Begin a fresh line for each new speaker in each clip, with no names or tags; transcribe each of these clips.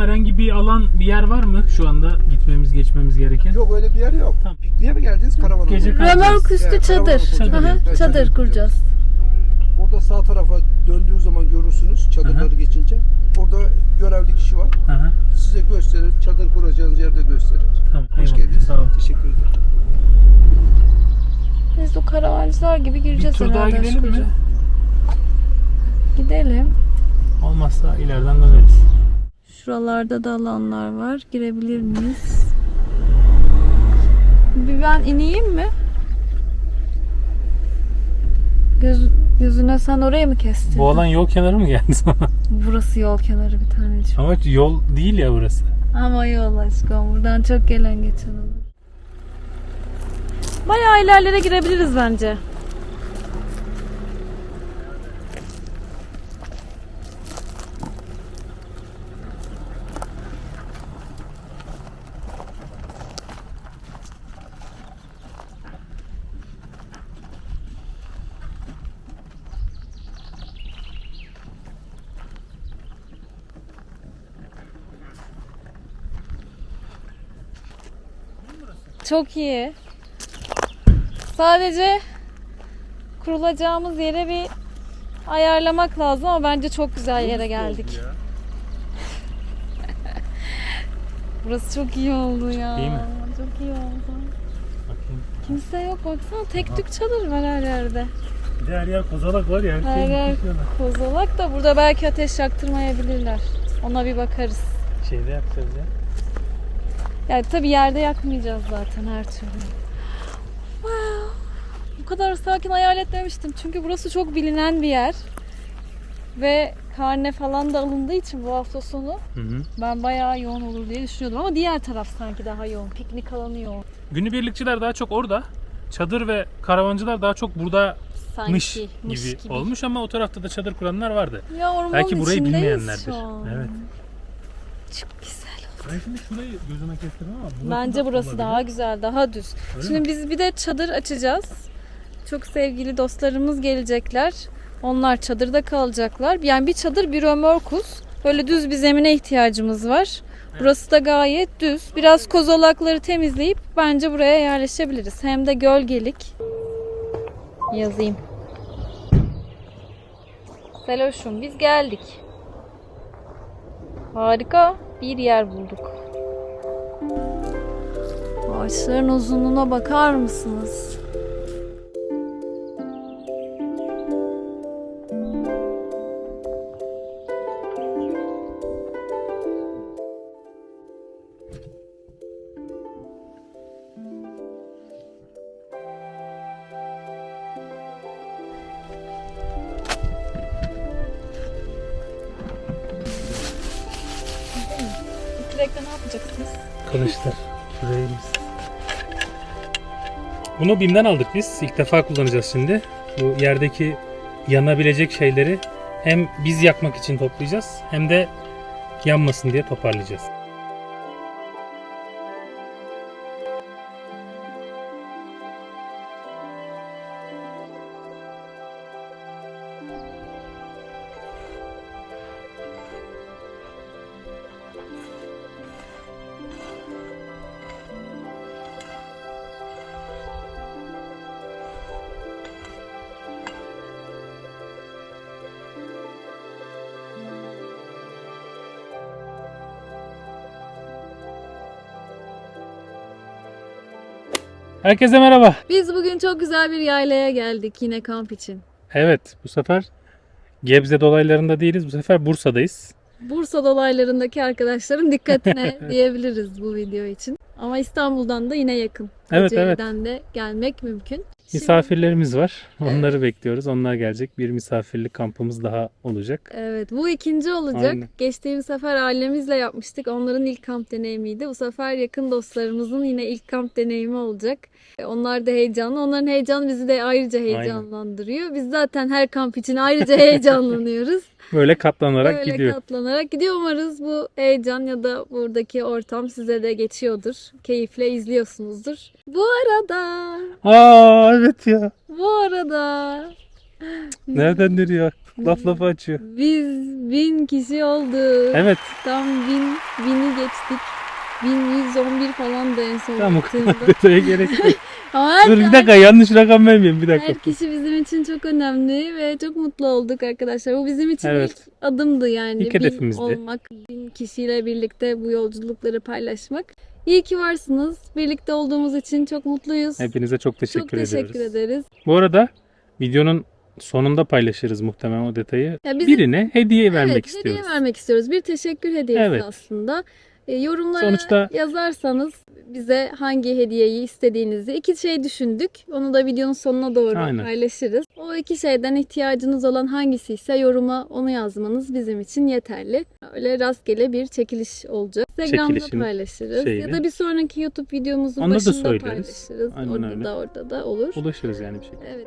herhangi bir alan bir yer var mı şu anda gitmemiz geçmemiz gereken?
Yok öyle bir yer yok.
Tamam.
Pikniğe mi geldiniz karavana
Gece
Römork üstü
Evet,
çadır.
karavan
Hı hı,
oturacağız.
Çadır kuracağız.
Orada sağ tarafa döndüğü zaman görürsünüz çadırları geçince. Orada görevli kişi var.
Hı hı.
Size gösterir. Çadır kuracağınız yerde gösterir.
Tamam.
Hoş
eyvallah.
geldiniz.
Sağ ol.
Teşekkür ederim.
Biz o karavancılar gibi
Bir
gireceğiz
tur daha
herhalde
gidelim mi?
Gidelim.
Olmazsa ileriden döneriz.
Şuralarda da alanlar var. Girebilir miyiz? Bir ben ineyim mi? Göz, gözüne sen orayı mı kestin?
Bu alan yol kenarı mı geldi sana?
Burası yol kenarı bir tanecik.
Ama yol değil ya burası.
Ama yol aşkım. Buradan çok gelen geçen olur. Bayağı ilerlere girebiliriz bence. Çok iyi. Sadece kurulacağımız yere bir ayarlamak lazım ama bence çok güzel yere geldik. Burası çok iyi oldu ya.
İyi mi?
Çok iyi oldu.
Bakayım.
Kimse yok baksana tek tük çadır var her yerde.
Bir de her yer kozalak var ya.
Her yer kozalak da burada belki ateş yaktırmayabilirler. Ona bir bakarız.
Şeyde yapacağız ya.
Yani tabii yerde yakmayacağız zaten her türlü. Wow. Bu kadar sakin hayal etmemiştim. Çünkü burası çok bilinen bir yer. Ve karne falan da alındığı için bu hafta sonu
Hı hı.
ben bayağı yoğun olur diye düşünüyordum. Ama diğer taraf sanki daha yoğun. Piknik alanı yoğun.
Günübirlikçiler daha çok orada. Çadır ve karavancılar daha çok burada
Sanki
mış
mış
gibi, olmuş ama o tarafta da çadır kuranlar vardı.
Ya ormanın
Belki burayı bilmeyenlerdir. Evet.
Çok güzel.
Ben şimdi şurayı gözüme kestirdim ama burası
Bence
da
burası
olabilir.
daha güzel, daha düz.
Öyle
Şimdi
mi?
biz bir de çadır açacağız. Çok sevgili dostlarımız gelecekler. Onlar çadırda kalacaklar. Yani bir çadır bir römorkuz. Böyle düz bir zemine ihtiyacımız var. Burası da gayet düz. Biraz kozalakları temizleyip bence buraya yerleşebiliriz. Hem de gölgelik. Yazayım. Seloş'um biz geldik. Harika bir yer bulduk. Ağaçların uzunluğuna bakar mısınız?
Bunu BİM'den aldık biz. İlk defa kullanacağız şimdi. Bu yerdeki yanabilecek şeyleri hem biz yakmak için toplayacağız hem de yanmasın diye toparlayacağız. Herkese merhaba.
Biz bugün çok güzel bir yaylaya geldik yine kamp için.
Evet bu sefer Gebze dolaylarında değiliz. Bu sefer Bursa'dayız.
Bursa dolaylarındaki arkadaşların dikkatine diyebiliriz bu video için. Ama İstanbul'dan da yine yakın.
Evet, evet.
Kocaeli'den de gelmek mümkün.
Misafirlerimiz var. Onları bekliyoruz. Onlar gelecek. Bir misafirlik kampımız daha olacak.
Evet bu ikinci olacak.
Aynen.
Geçtiğimiz sefer ailemizle yapmıştık. Onların ilk kamp deneyimiydi. Bu sefer yakın dostlarımızın yine ilk kamp deneyimi olacak. E, Onlar da heyecanlı. Onların heyecanı bizi de ayrıca heyecanlandırıyor. Biz zaten her kamp için ayrıca heyecanlanıyoruz.
Böyle katlanarak
Böyle
gidiyor.
katlanarak gidiyor. Umarız bu heyecan ya da buradaki ortam size de geçiyordur. Keyifle izliyorsunuzdur. Bu arada,
Aa evet ya.
bu arada
Nereden nereye? Laf lafı açıyor.
biz bin kişi olduk.
Evet.
Tam bin, bini geçtik. 1111 falan da en son
Tamam o kadar detaya gerek yok. Dur bir dakika yanlış rakam vermeyeyim bir dakika.
her kişi bizim için çok önemli ve çok mutlu olduk arkadaşlar. Bu bizim için
Evet.
ilk adımdı yani.
İlk
bin
hedefimizdi.
olmak, bin kişiyle birlikte bu yolculukları paylaşmak. İyi ki varsınız. Birlikte olduğumuz için çok mutluyuz.
Hepinize çok teşekkür,
çok teşekkür
ediyoruz.
ederiz.
Bu arada videonun sonunda paylaşırız muhtemelen o detayı.
Ya bizim-
Birine hediye vermek
evet,
istiyoruz.
hediye vermek istiyoruz. Bir teşekkür hediyesi
Evet.
aslında. E, yorumlara
Sonuçta-
yazarsanız bize hangi hediyeyi istediğinizi iki şey düşündük. Onu da videonun sonuna doğru
Aynen.
paylaşırız. O iki şeyden ihtiyacınız olan hangisi ise yoruma onu yazmanız bizim için yeterli. Öyle rastgele bir çekiliş olacak. Instagram'da
Çekilişin
paylaşırız.
şeyini.
Ya da bir sonraki YouTube videomuzun
Onda da
başında
söyleriz.
paylaşırız.
Aynen
orada
öyle.
da orada da olur.
Ulaşırız yani bir şekilde.
Evet.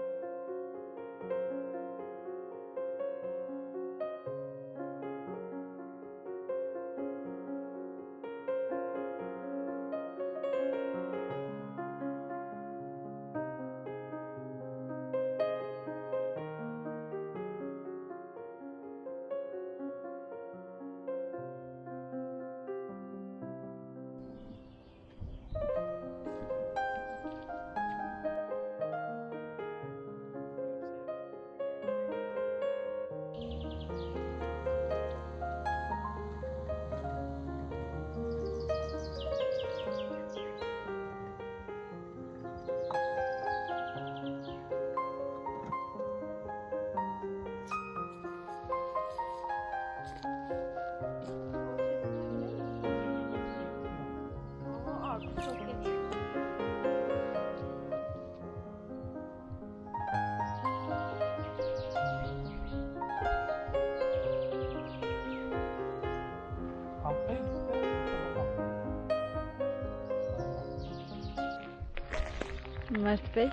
Mert Bey.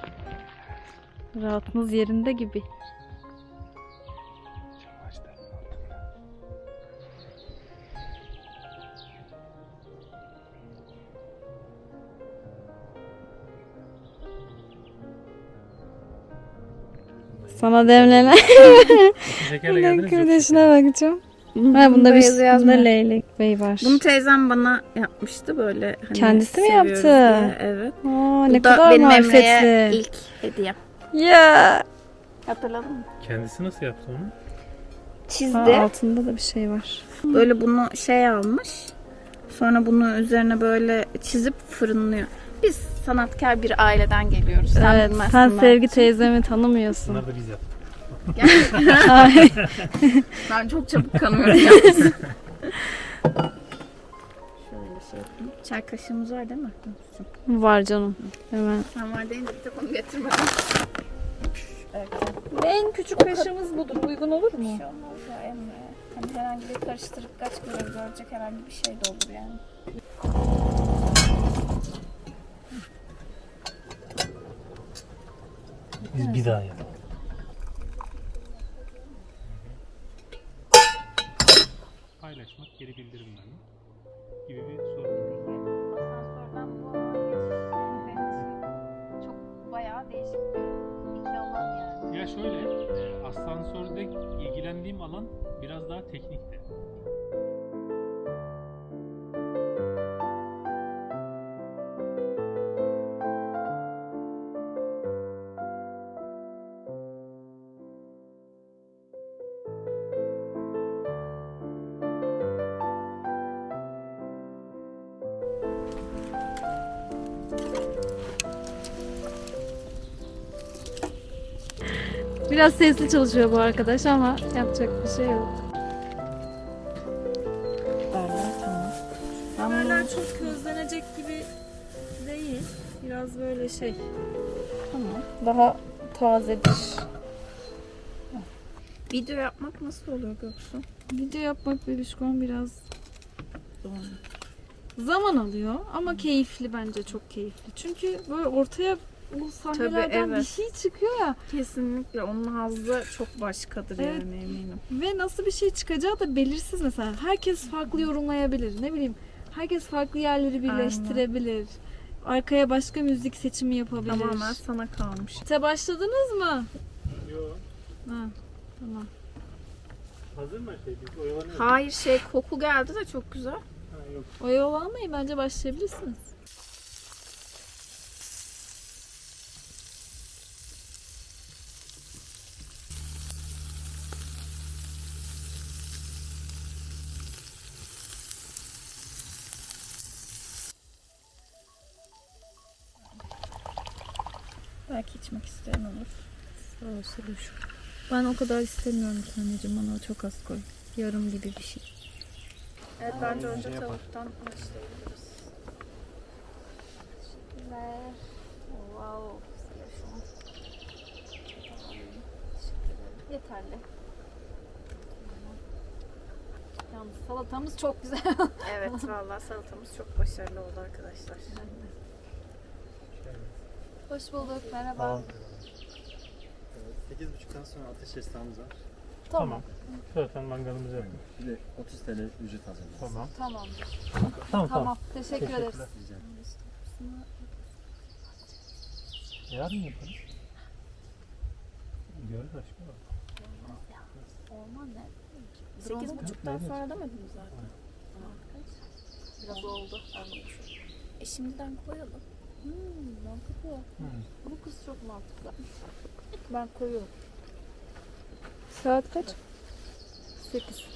Rahatınız yerinde gibi. Sana demlenen
Şekerle geldiniz
kardeşine bakacağım. Ha bunda bir
beyazı
bunda
yazmıyor.
leylek bey var.
Bunu teyzem bana yapmıştı böyle. Hani
Kendisi mi
seviyoruz
yaptı?
diye. Evet.
Aa,
Bu
ne
da
kadar
benim Emre'ye
marifetli.
ilk hediyem.
Ya.
Hatırladın mı?
Kendisi nasıl yaptı onu?
Çizdi.
Aa, altında da bir şey var.
Böyle bunu şey almış. Sonra bunu üzerine böyle çizip fırınlıyor. Biz sanatkar bir aileden geliyoruz. Sen
evet,
bilmezsin
sen
belki.
Sevgi teyzemi tanımıyorsun.
Bunları da biz yaptık.
Ben çok çabuk kanıyorum yalnız. Şöyle şey yapayım. Çay kaşığımız var değil mi?
var canım. Hemen.
Sen var deyince bir tek onu getirmedim. Evet.
En küçük kaşığımız budur. Uygun olur
Bir
mu?
şey olmaz ya Emre. Hani herhangi bir karıştırıp kaç görev görecek herhangi bir şey de olur yani.
Biz bir daha yapalım. Biraz
sesli çalışıyor bu arkadaş ama yapacak bir şey yok.
Böyle tamam. Ben
Biberler çok közlenecek gibi değil. Biraz böyle şey.
tamam.
Daha tazedir.
Video yapmak nasıl oluyor Göksu?
Video yapmak bebişkon biraz zaman alıyor ama keyifli bence çok keyifli. Çünkü böyle ortaya o sahnelerden bir
evet.
şey çıkıyor ya.
Kesinlikle onun hazzı çok başkadır
Evet.
yani eminim.
Ve nasıl bir şey çıkacağı da belirsiz mesela. Herkes farklı yorumlayabilir. Ne bileyim herkes farklı yerleri birleştirebilir. Arkaya başka müzik seçimi yapabilir.
Tamamen sana kalmış.
Size başladınız mı?
Yok.
Ha, tamam.
Hazır mı şey? Biz oyalanıyoruz.
Hayır şey koku geldi de çok güzel.
Ha, yok.
Oyalanmayın bence başlayabilirsiniz.
Belki içmek isteyen olur.
Suluş. Ben o kadar istemiyorum ki anneciğim. Bana çok az koy. Yarım gibi bir şey.
Evet bence önce tavuktan başlayabiliriz. Teşekkürler. Wow.
Yeterli. Yalnız salatamız çok güzel.
Evet vallahi salatamız çok başarılı oldu arkadaşlar.
Hoş bulduk. Merhaba.
8.30'dan sonra ateş esnamız var.
Tamam. Zaten mangalımızı yaptık.
Bir de 30 TL ücret alacağız.
Tamam.
Tamamdır.
Tamam tamam.
Tamam. Teşekkür ederiz.
Teşekkürler.
Rica ederim.
Yarın yaparız. Görürüz aşkım.
Orman ne?
8.30'dan
Evet.
sonra demedim mi zaten?
Biraz oldu.
E şimdiden koyalım.
Hmm, mantıklı.
Hı.
Bu kız çok mantıklı. Ben koyuyorum. Saat kaç? 8.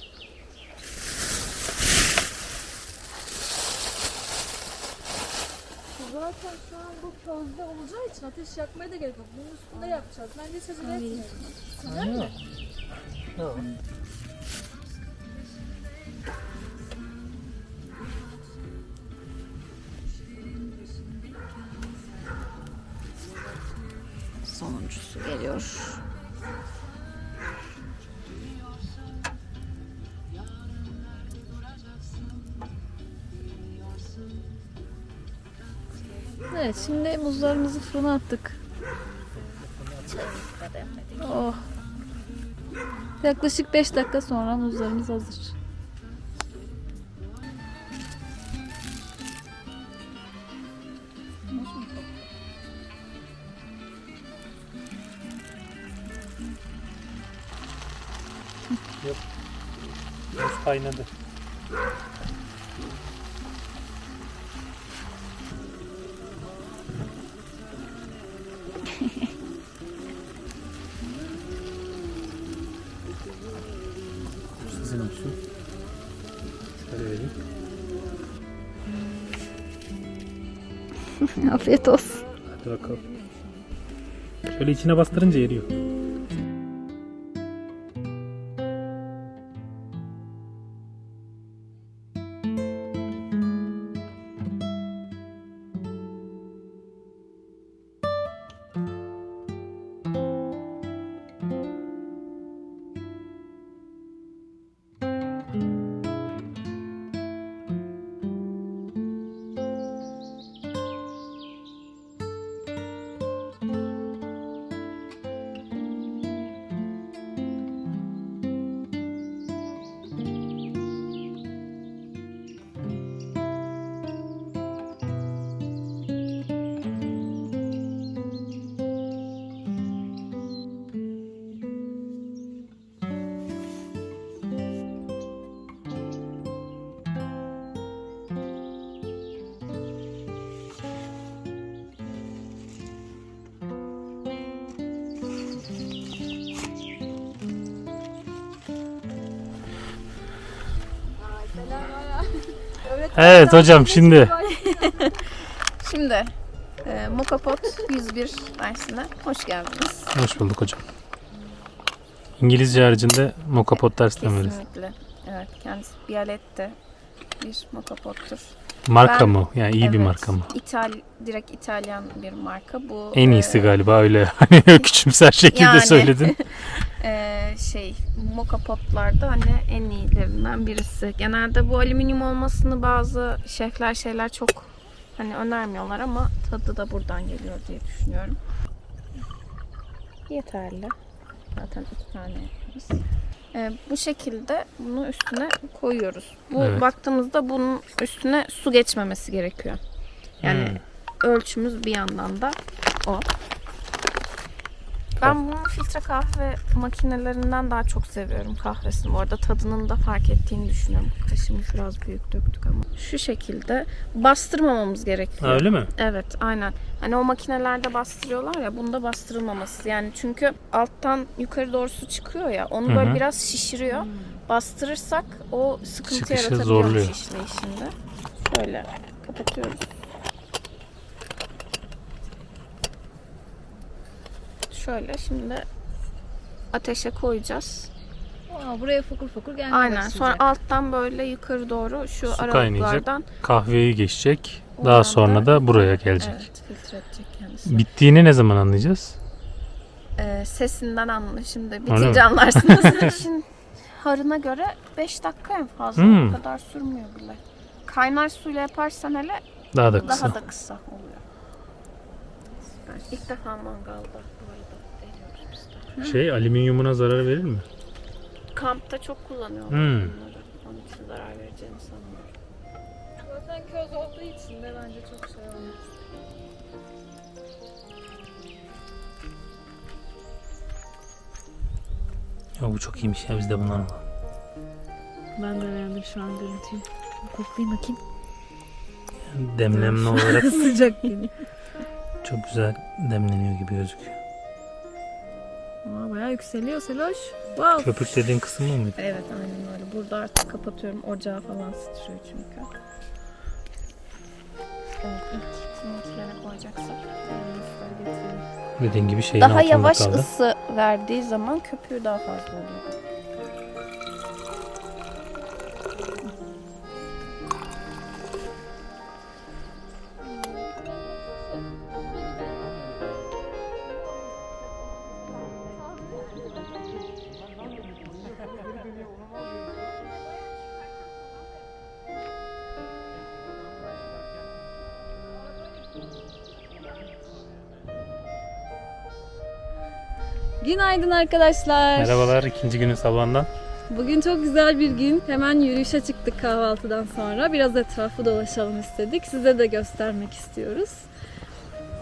Zaten şu an bu közde olacağı için ateş yakmaya da gerek yok. Bunun üstünde yapacağız. Bence hiç acele etmeyelim. Sıcak mı?
Yok.
Sonuncusu geliyor.
Evet şimdi muzlarımızı fırına attık. Oh. Yaklaşık 5 dakika sonra muzlarımız hazır.
Kaynadı. Sizin olsun. Şöyle vereyim.
Afiyet olsun.
Hadi bakalım. Şöyle içine bastırınca eriyor. Evet hocam şimdi.
Şimdi e, Mokapot 101 dersine hoş geldiniz.
Hoş bulduk hocam. İngilizce haricinde mokapot ders demeliyiz.
Kesinlikle. Evet kendisi Bialetti bir Mokapot'tur.
Marka
Ben-
mı? Yani iyi bir
Evet,
marka mı?
İtal, direkt İtalyan bir marka. Bu
En
e,
iyisi galiba öyle hani küçümser şekilde
Yani.
söyledin.
e, şey moka potlarda hani en iyilerinden birisi. Genelde bu alüminyum olmasını bazı şefler şeyler çok Hani önermiyorlar ama tadı da buradan geliyor diye düşünüyorum. Yeterli. Zaten iki tane yapıyoruz. Ee, bu şekilde bunu üstüne koyuyoruz. Bu
Evet.
baktığımızda bunun üstüne su geçmemesi gerekiyor. Yani
Hmm.
ölçümüz bir yandan da o. Ben bunu filtre kahve makinelerinden daha çok seviyorum kahvesini. Bu arada tadının da fark ettiğini düşünüyorum. Kaşımız biraz büyük döktük ama. Şu şekilde bastırmamamız gerekiyor.
Ha, öyle mi?
Evet aynen. Hani o makinelerde bastırıyorlar ya bunda bastırılmaması. Yani çünkü alttan yukarı doğru su çıkıyor ya onu böyle
hı.
biraz şişiriyor. Bastırırsak o sıkıntı
Çıkışı
yaratabiliyormuş
zorluyor.
işleyişinde. Şöyle kapatıyoruz. Şöyle şimdi ateşe koyacağız.
Aa, buraya fokur fokur gelmeye
Aynen.
başlayacak.
Sonra alttan böyle yukarı doğru şu
Su
aralıklardan
Kahveyi geçecek.
Oradan
Daha sonra da buraya gelecek.
evet, filtre edecek kendisi.
Bittiğini ne zaman anlayacağız?
Ee, sesinden anla şimdi. Bitince anlarsınız. Şimdi harına göre 5 dakika en fazla.
Hmm.
O kadar sürmüyor bile. Kaynar suyla yaparsan hele
Daha da kısa.
daha da kısa oluyor. Süper. İlk defa mangalda bu arada deniyoruz biz de.
Şey alüminyumuna zarar verir mi?
Kampta çok kullanıyorlar
Hmm.
bunları. Onun için zarar vereceğini sanmıyorum.
Zaten köz olduğu için de bence çok şey olmaz.
Ya bu çok iyiymiş ya biz de bundan alalım.
Ben de beğendim şu an görüntüyü. Koklayayım bakayım.
Demlemli olarak
Sıcak geliyor.
çok güzel demleniyor gibi gözüküyor.
Aa, bayağı yükseliyor Seloş. Wow.
Köpük dediğin kısım mı mıydı?
Evet aynen öyle. Burada artık kapatıyorum. Ocağı falan titriyor çünkü. Evet, ilk.
Dediğin gibi şeyin
Daha
altında
yavaş
kaldı.
ısı verdiği zaman köpüğü daha fazla oluyor.
Günaydın arkadaşlar.
Merhabalar ikinci günün sabahından.
Bugün çok güzel bir gün. Hemen yürüyüşe çıktık kahvaltıdan sonra. Biraz etrafı dolaşalım istedik. Size de göstermek istiyoruz.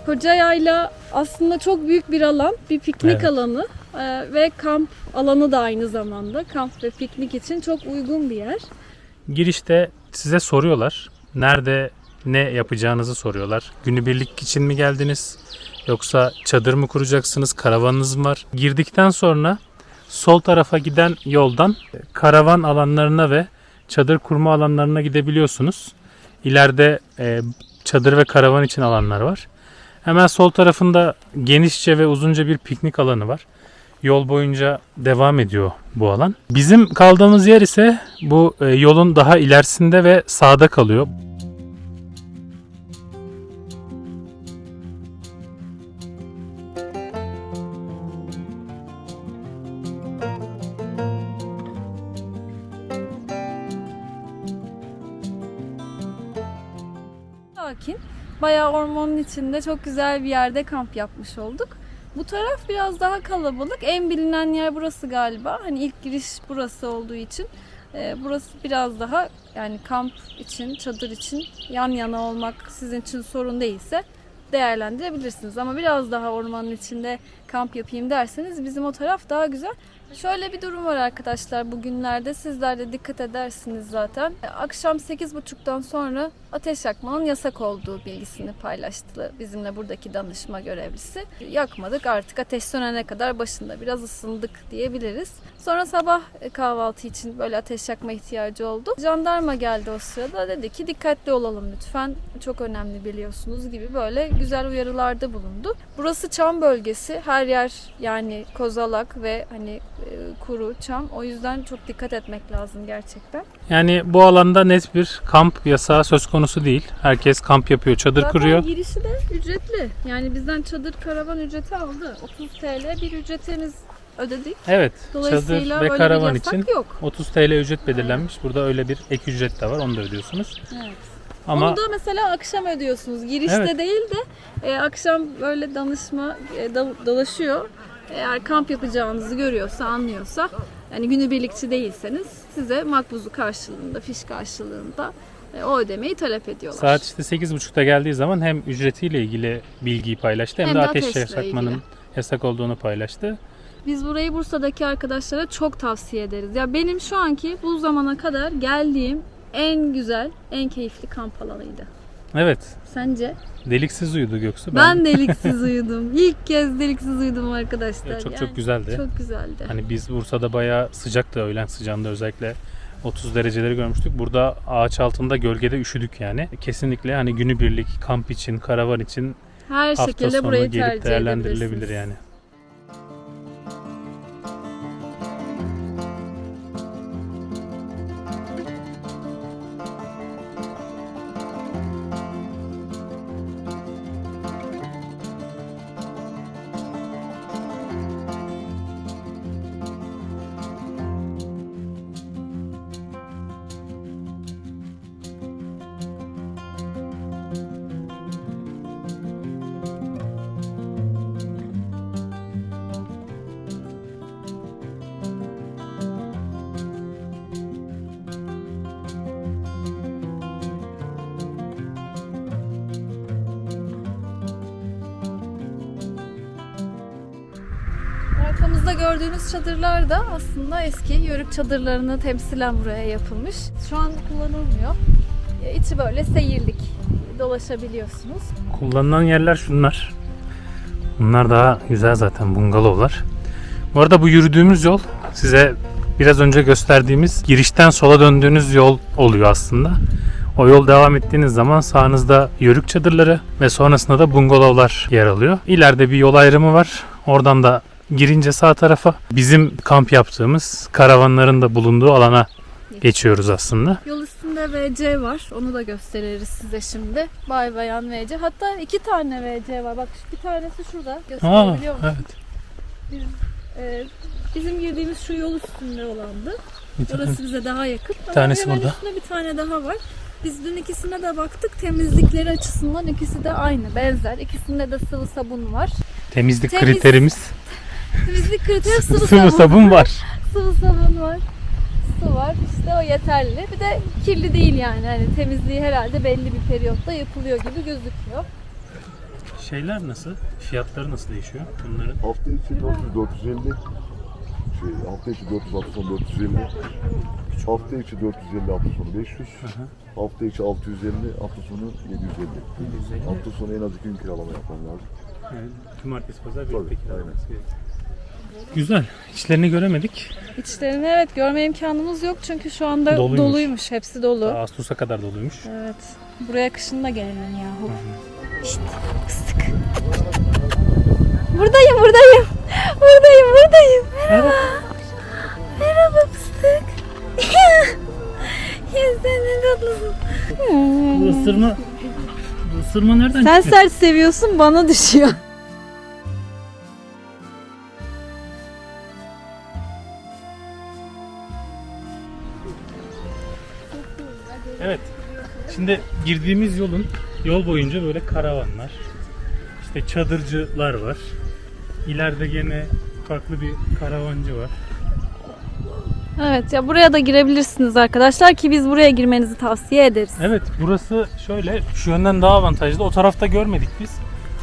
Kocayayla aslında çok büyük bir alan. Bir piknik
Evet.
alanı Ee, ve kamp alanı da aynı zamanda. Kamp ve piknik için çok uygun bir yer.
Girişte size soruyorlar. Nerede ne yapacağınızı soruyorlar. Günübirlik için mi geldiniz? Yoksa çadır mı kuracaksınız? Karavanınız mı var? Girdikten sonra sol tarafa giden yoldan karavan alanlarına ve çadır kurma alanlarına gidebiliyorsunuz. İleride e, çadır ve karavan için alanlar var. Hemen sol tarafında genişçe ve uzunca bir piknik alanı var. Yol boyunca devam ediyor bu alan. Bizim kaldığımız yer ise bu e, yolun daha ilerisinde ve sağda kalıyor.
Sakin. Bayağı ormanın içinde çok güzel bir yerde kamp yapmış olduk. Bu taraf biraz daha kalabalık. En bilinen yer burası galiba. Hani ilk giriş burası olduğu için. e, burası biraz daha yani kamp için, çadır için yan yana olmak sizin için sorun değilse değerlendirebilirsiniz. Ama biraz daha ormanın içinde kamp yapayım derseniz bizim o taraf daha güzel. Şöyle bir durum var arkadaşlar bugünlerde sizler de dikkat edersiniz zaten. Akşam 8.30'dan sonra ateş yakmanın yasak olduğu bilgisini paylaştı bizimle buradaki danışma görevlisi. Yakmadık artık ateş sönene kadar başında biraz ısındık diyebiliriz. Sonra sabah e, kahvaltı için böyle ateş yakma ihtiyacı oldu. Jandarma geldi o sırada dedi ki dikkatli olalım lütfen çok önemli biliyorsunuz gibi böyle güzel uyarılarda bulundu. Burası çam bölgesi her yer yani kozalak ve hani kuru çam o yüzden çok dikkat etmek lazım gerçekten.
Yani bu alanda net bir kamp yasağı söz konusu değil. Herkes kamp yapıyor, çadır
Zaten
kuruyor.
girişi de ücretli. Yani bizden çadır karavan ücreti aldı. 30 TL bir ücretimiz ödedik.
Evet,
Dolayısıyla
çadır ve karavan için
yok.
30 TL ücret belirlenmiş. Burada öyle bir ek ücret de var. Onu da ödüyorsunuz.
Evet.
Ama
Onu da mesela akşam ödüyorsunuz. Girişte
Evet.
değil de e, akşam böyle danışma e, da- dolaşıyor. Eğer kamp yapacağınızı görüyorsa, anlıyorsa yani günübirlikçi değilseniz size makbuzu karşılığında, fiş karşılığında e, o ödemeyi talep ediyorlar.
saat işte 8.30'da geldiği zaman hem ücretiyle ilgili bilgiyi paylaştı hem,
Hem
de
de
ateş yakmanın yasak olduğunu paylaştı.
Biz burayı Bursa'daki arkadaşlara çok tavsiye ederiz. Ya benim şu anki bu zamana kadar geldiğim en güzel, en keyifli kamp alanıydı.
Evet.
Sence?
Deliksiz uyudu Göksu.
Ben, deliksiz uyudum. İlk kez deliksiz uyudum arkadaşlar.
Evet, çok
Yani
çok güzeldi.
Çok güzeldi.
Hani biz Bursa'da bayağı sıcaktı öğlen sıcağında özellikle 30 dereceleri görmüştük. Burada ağaç altında gölgede üşüdük yani. Kesinlikle hani günübirlik kamp için, karavan için
Her
hafta
şekilde
sonu
burayı
gelip
tercih
değerlendirilebilir yani.
Arkamızda gördüğünüz çadırlar da aslında eski yörük çadırlarını temsilen buraya yapılmış. Şu an kullanılmıyor. E, İçi böyle seyirlik. Dolaşabiliyorsunuz.
Kullanılan yerler şunlar. Bunlar daha güzel zaten bungalovlar. Bu arada bu yürüdüğümüz yol size biraz önce gösterdiğimiz girişten sola döndüğünüz yol oluyor aslında. O yol devam ettiğiniz zaman sağınızda yörük çadırları ve sonrasında da bungalovlar yer alıyor. İleride bir yol ayrımı var. Oradan da girince sağ tarafa bizim kamp yaptığımız karavanların da bulunduğu alana geçiyoruz aslında.
Yol üstünde VC var. Onu da gösteririz size şimdi. Bay bayan VC. Hatta iki tane VC var. Bak bir tanesi şurada. Gösterebiliyor musun?
evet.
Ee, bizim girdiğimiz şu yol üstünde olandı.
Bir tane-
Orası bize daha yakın. Ama
tanesi burada.
üstünde bir tane daha var. Biz dün ikisine de baktık. Temizlikleri açısından ikisi de aynı, benzer. İkisinde de sıvı sabun var.
Temizlik
Temiz-
kriterimiz
Temizlik kriteri sıvı,
sıvı
sabun.
sabun var.
Sıvı sabun var. Su var. İşte o yeterli. Bir de kirli değil yani. Hani temizliği herhalde belli bir periyotta yapılıyor gibi gözüküyor.
Şeyler nasıl? Fiyatları nasıl değişiyor bunların?
Hafta içi 400 450. Şey, hafta içi 400 hafta sonu 450. Hafta içi 450 hafta sonu 500. Hafta içi 650 hafta sonu 750. Hafta sonu en az iki gün kiralama yapmam lazım.
Evet, cumartesi pazar
Tabii,
birlikte
aynen.
Güzel. İçlerini göremedik.
İçlerini evet görme imkanımız yok çünkü şu anda
Doluymuş.
doluymuş. Hepsi dolu.
Ağustos'a kadar doluymuş.
Evet. Buraya kışın da gelelim yahu. İşte fıstık. Buradayım, buradayım. Buradayım, buradayım. Merhaba. Merhaba fıstık. ya sen ne tatlısın.
Bu ısırma bu ısırma nereden
Sen
çıktı?
sert seviyorsun, bana düşüyor.
Girdiğimiz yolun yol boyunca böyle karavanlar, işte çadırcılar var. İleride gene farklı bir karavancı var.
Evet ya buraya da girebilirsiniz arkadaşlar ki biz buraya girmenizi tavsiye ederiz.
Evet burası şöyle şu yönden daha avantajlı. O tarafta görmedik biz.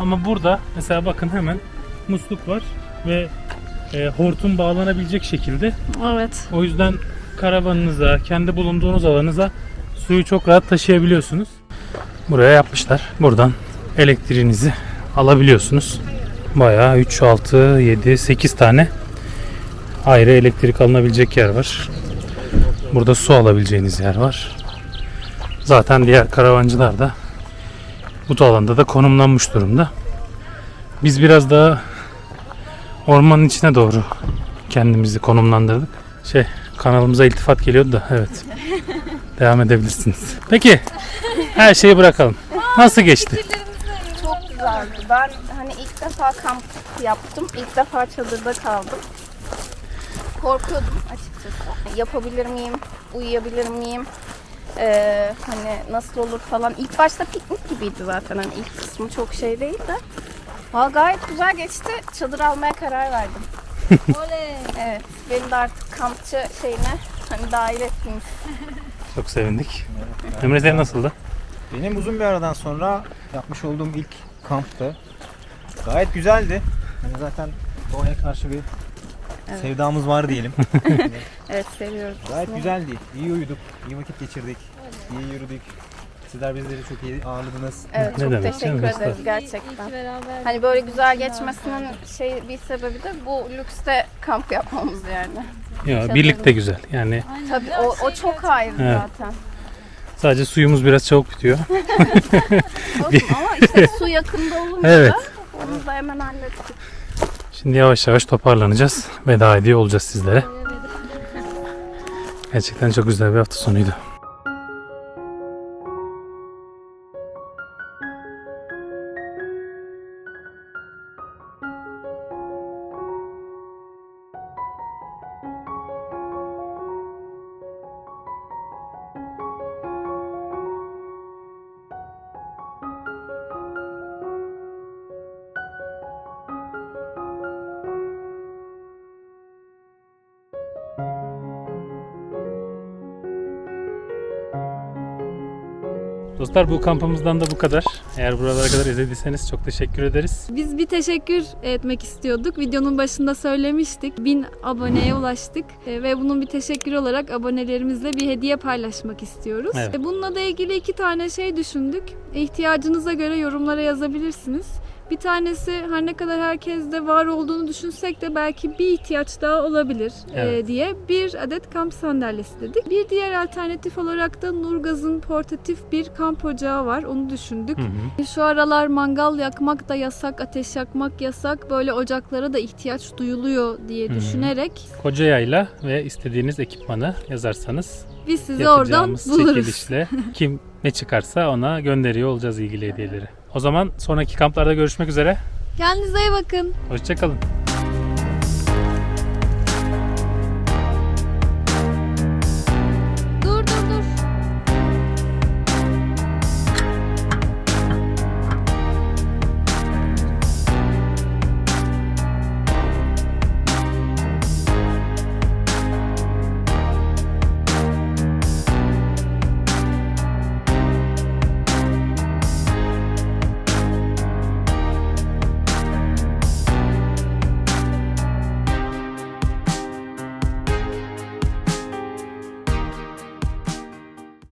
Ama burada mesela bakın hemen musluk var ve e, hortum bağlanabilecek şekilde.
Evet.
O yüzden karavanınıza, kendi bulunduğunuz alanınıza suyu çok rahat taşıyabiliyorsunuz. Buraya yapmışlar. Buradan elektriğinizi alabiliyorsunuz. Bayağı 3, 6, 7, 8 tane ayrı elektrik alınabilecek yer var. Burada su alabileceğiniz yer var. Zaten diğer karavancılar da bu alanda da konumlanmış durumda. Biz biraz daha ormanın içine doğru kendimizi konumlandırdık. Şey kanalımıza iltifat geliyordu da evet. Devam edebilirsiniz. Peki her şeyi bırakalım. Nasıl geçti?
Çok güzeldi. Ben hani ilk defa kamp yaptım. İlk defa çadırda kaldım. Korkuyordum açıkçası. Yapabilir miyim? Uyuyabilir miyim? Ee, hani nasıl olur falan. İlk başta piknik gibiydi zaten. Hani ilk kısmı çok şey değil de. Valla gayet güzel geçti. Çadır almaya karar verdim.
Oley.
Evet. Beni de artık kampçı şeyine hani dahil ettiniz.
Çok sevindik. Emre senin nasıldı?
Benim uzun bir aradan sonra yapmış olduğum ilk kamptı. Gayet güzeldi. Hani zaten doğaya karşı bir sevdamız var diyelim.
Evet seviyoruz.
Gayet güzeldi. İyi uyuduk, iyi vakit geçirdik, iyi yürüdük. Sizler bizleri çok iyi ağırladınız.
Evet
Ne
çok
demek,
teşekkür ederiz
İyi
gerçekten. Hani böyle güzel geçmesinin şey bir sebebi de bu lükste kamp yapmamız yani.
Ya birlikte güzel. Yani
Aynen,
Tabii o, o
şey
çok ayrı
Evet.
zaten.
sadece suyumuz biraz çabuk bitiyor.
Olsun ama işte su yakında olunca
Evet.
onu da hemen hallettik.
Şimdi yavaş yavaş toparlanacağız. Veda ediyor olacağız sizlere. Gerçekten çok güzel bir hafta sonuydu. Dostlar bu kampımızdan da bu kadar. Eğer buralara kadar izlediyseniz çok teşekkür ederiz.
Biz bir teşekkür etmek istiyorduk. Videonun başında söylemiştik. 1000 aboneye ulaştık E, ve bunun bir teşekkür olarak abonelerimizle bir hediye paylaşmak istiyoruz.
Evet.
E, Bununla da ilgili iki tane şey düşündük. İhtiyacınıza göre yorumlara yazabilirsiniz. Bir tanesi her ne kadar herkeste var olduğunu düşünsek de belki bir ihtiyaç daha olabilir e,
Evet.
diye bir adet kamp sandalyesi dedik. Bir diğer alternatif olarak da Nurgaz'ın portatif bir kamp ocağı var. Onu düşündük.
Hı hı.
Şu aralar mangal yakmak da yasak, ateş yakmak yasak. Böyle ocaklara da ihtiyaç duyuluyor diye
Hı hı.
düşünerek
Koca yayla ve istediğiniz ekipmanı yazarsanız
biz sizi oradan buluruz.
çekilişle kim ne çıkarsa ona gönderiyor olacağız ilgili hediyeleri. O zaman sonraki kamplarda görüşmek üzere.
Kendinize iyi bakın.
Hoşçakalın.